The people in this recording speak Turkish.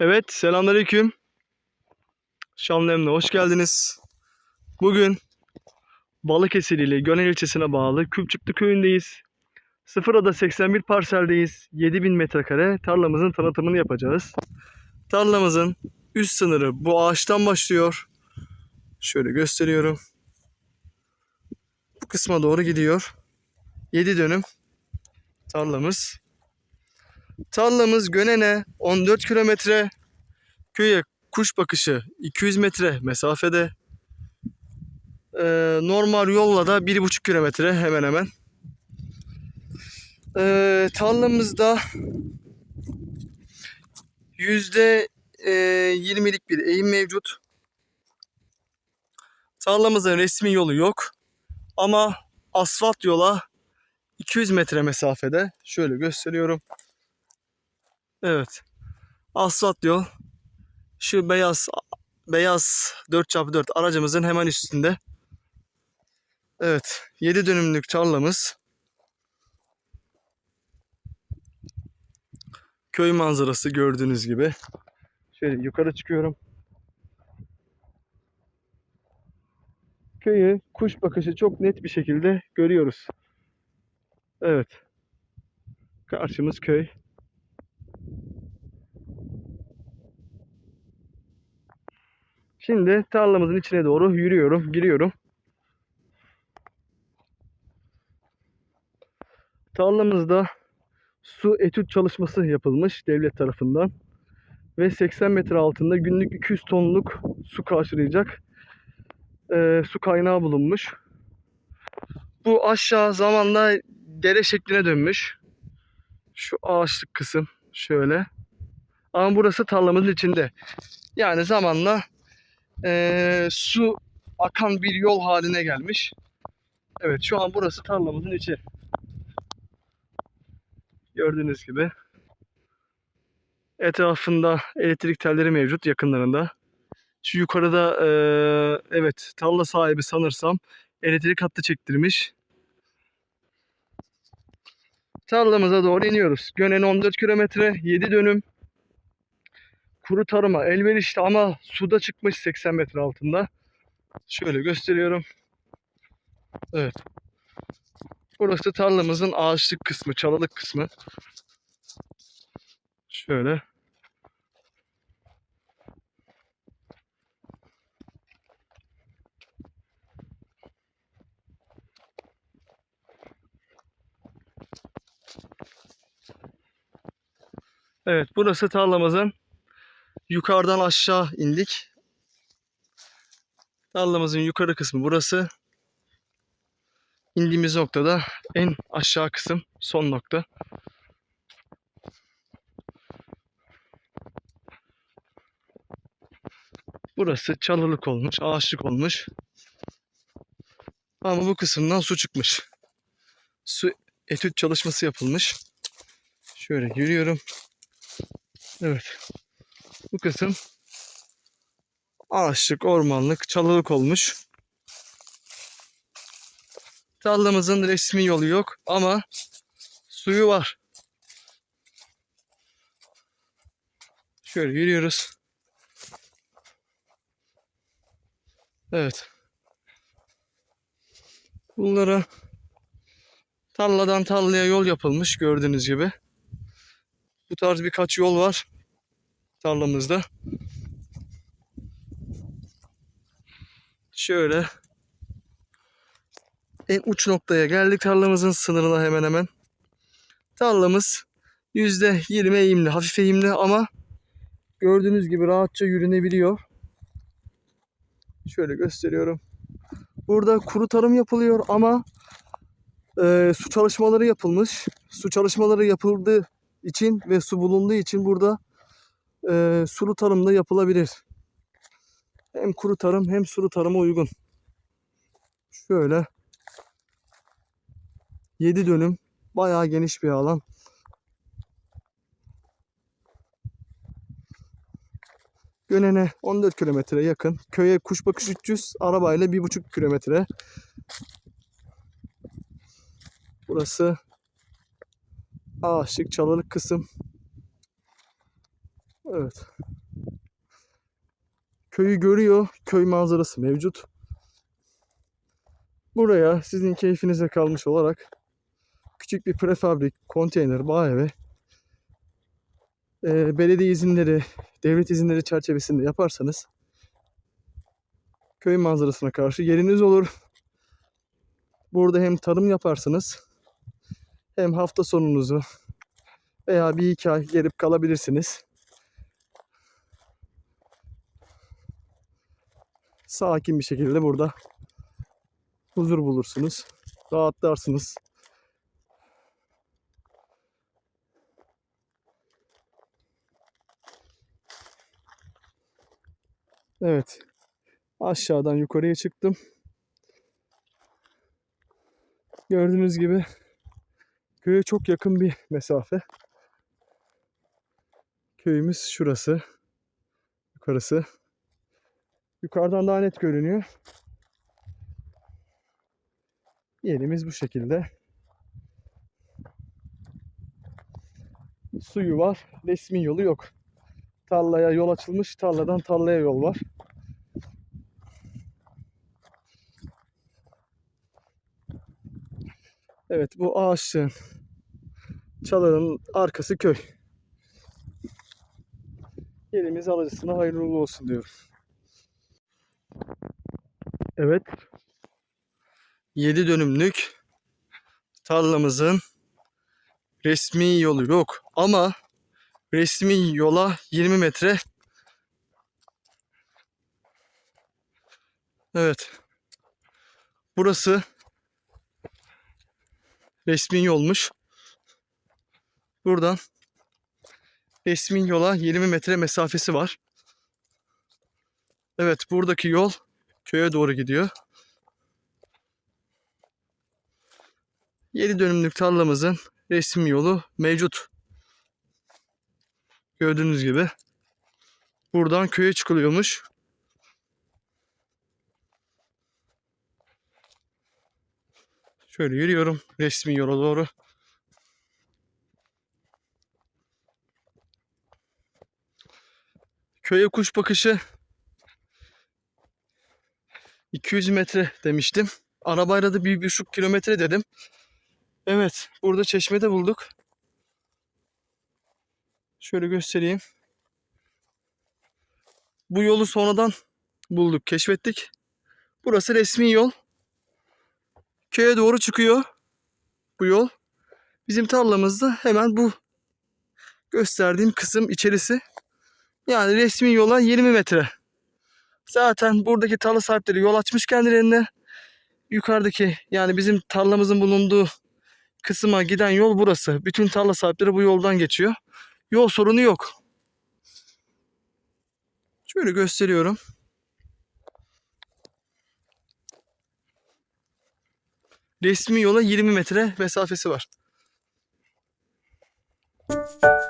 Evet, selamünaleyküm. Şamlem'le hoş geldiniz. Bugün Balıkesir ile Gönel ilçesine bağlı Küpçüklü köyündeyiz. Sıfırada 81 parseldeyiz. 7000 metrekare tarlamızın tanıtımını yapacağız. Tarlamızın üst sınırı bu ağaçtan başlıyor. Şöyle gösteriyorum. Bu kısma doğru gidiyor. 7 dönüm tarlamız. Tarlamız Gönen'e 14 kilometre, köye kuş bakışı 200 metre mesafede. Ee, normal yolla da 1,5 kilometre hemen hemen. Ee, tarlamızda yüzde e, 20'lik bir eğim mevcut. Tarlamızın resmi yolu yok. Ama asfalt yola 200 metre mesafede. Şöyle gösteriyorum. Evet. Asfalt yol. Şu beyaz beyaz 4x4 aracımızın hemen üstünde. Evet. 7 dönümlük tarlamız. Köy manzarası gördüğünüz gibi. Şöyle yukarı çıkıyorum. Köyü kuş bakışı çok net bir şekilde görüyoruz. Evet. Karşımız köy. Şimdi tarlamızın içine doğru yürüyorum, giriyorum. Tarlamızda su etüt çalışması yapılmış devlet tarafından ve 80 metre altında günlük 200 tonluk su karşılayacak eee, su kaynağı bulunmuş. Bu aşağı zamanla dere şekline dönmüş. Şu ağaçlık kısım şöyle. Ama burası tarlamızın içinde. Yani zamanla eee, su akan bir yol haline gelmiş. Evet şu an burası tarlamızın içi. Gördüğünüz gibi. Etrafında elektrik telleri mevcut yakınlarında. Şu yukarıda eee, evet tarla sahibi sanırsam elektrik hattı çektirmiş. Tarlamıza doğru iniyoruz. Gönen 14 kilometre, 7 dönüm. Kuru tarıma elverişli ama suda çıkmış 80 metre altında. Şöyle gösteriyorum. Evet. Burası tarlamızın ağaçlık kısmı, çalılık kısmı. Şöyle. Evet, burası tarlamızın yukarıdan aşağı indik. Tarlamızın yukarı kısmı burası. İndiğimiz noktada en aşağı kısım son nokta. Burası çalılık olmuş, ağaçlık olmuş. Ama bu kısımdan su çıkmış. Su etüt çalışması yapılmış. Şöyle yürüyorum. Evet. Bu kısım ağaçlık, ormanlık, çalılık olmuş. Tarlamızın resmi yolu yok ama suyu var. Şöyle yürüyoruz. Evet. Bunlara tarladan tarlaya yol yapılmış gördüğünüz gibi. Bu tarz birkaç yol var tarlamızda. Şöyle en uç noktaya geldik tarlamızın sınırına hemen hemen. Tarlamız %20 eğimli, hafif eğimli ama gördüğünüz gibi rahatça yürünebiliyor. Şöyle gösteriyorum. Burada kuru tarım yapılıyor ama e, su çalışmaları yapılmış. Su çalışmaları yapıldığı için ve su bulunduğu için burada e, sulu tarım da yapılabilir. Hem kuru tarım hem sulu tarıma uygun. Şöyle 7 dönüm bayağı geniş bir alan. Gönen'e 14 kilometre yakın. Köye kuş bakış 300, arabayla 1,5 kilometre. Burası ağaçlık çalılık kısım. Evet. Köyü görüyor. Köy manzarası mevcut. Buraya sizin keyfinize kalmış olarak küçük bir prefabrik, konteyner, bağ evi, e, belediye izinleri, devlet izinleri çerçevesinde yaparsanız köy manzarasına karşı yeriniz olur. Burada hem tarım yaparsınız hem hafta sonunuzu veya bir iki ay gelip kalabilirsiniz. Sakin bir şekilde burada huzur bulursunuz. Rahatlarsınız. Evet. Aşağıdan yukarıya çıktım. Gördüğünüz gibi köye çok yakın bir mesafe. Köyümüz şurası. Yukarısı. Yukarıdan daha net görünüyor. Yerimiz bu şekilde. Suyu var. Resmi yolu yok. Tarlaya yol açılmış. Tarladan tarlaya yol var. Evet bu ağaçlığın çalının arkası köy. Yerimiz alıcısına hayırlı olsun diyorum. Evet. 7 dönümlük tarlamızın resmi yolu yok ama resmi yola 20 metre Evet. Burası resmi yolmuş. Buradan resmi yola 20 metre mesafesi var. Evet buradaki yol köye doğru gidiyor. 7 dönümlük tarlamızın resmi yolu mevcut. Gördüğünüz gibi. Buradan köye çıkılıyormuş. Şöyle yürüyorum resmi yola doğru. Köye kuş bakışı 200 metre demiştim. Arabayla da bir buçuk kilometre dedim. Evet, burada çeşmede bulduk. Şöyle göstereyim. Bu yolu sonradan bulduk, keşfettik. Burası resmi yol. Köye doğru çıkıyor bu yol. Bizim tarlamızda hemen bu gösterdiğim kısım içerisi. Yani resmi yola 20 metre. Zaten buradaki tarla sahipleri yol açmış kendilerine. Yukarıdaki yani bizim tarlamızın bulunduğu kısma giden yol burası. Bütün tarla sahipleri bu yoldan geçiyor. Yol sorunu yok. Şöyle gösteriyorum. Resmi yola 20 metre mesafesi var. Müzik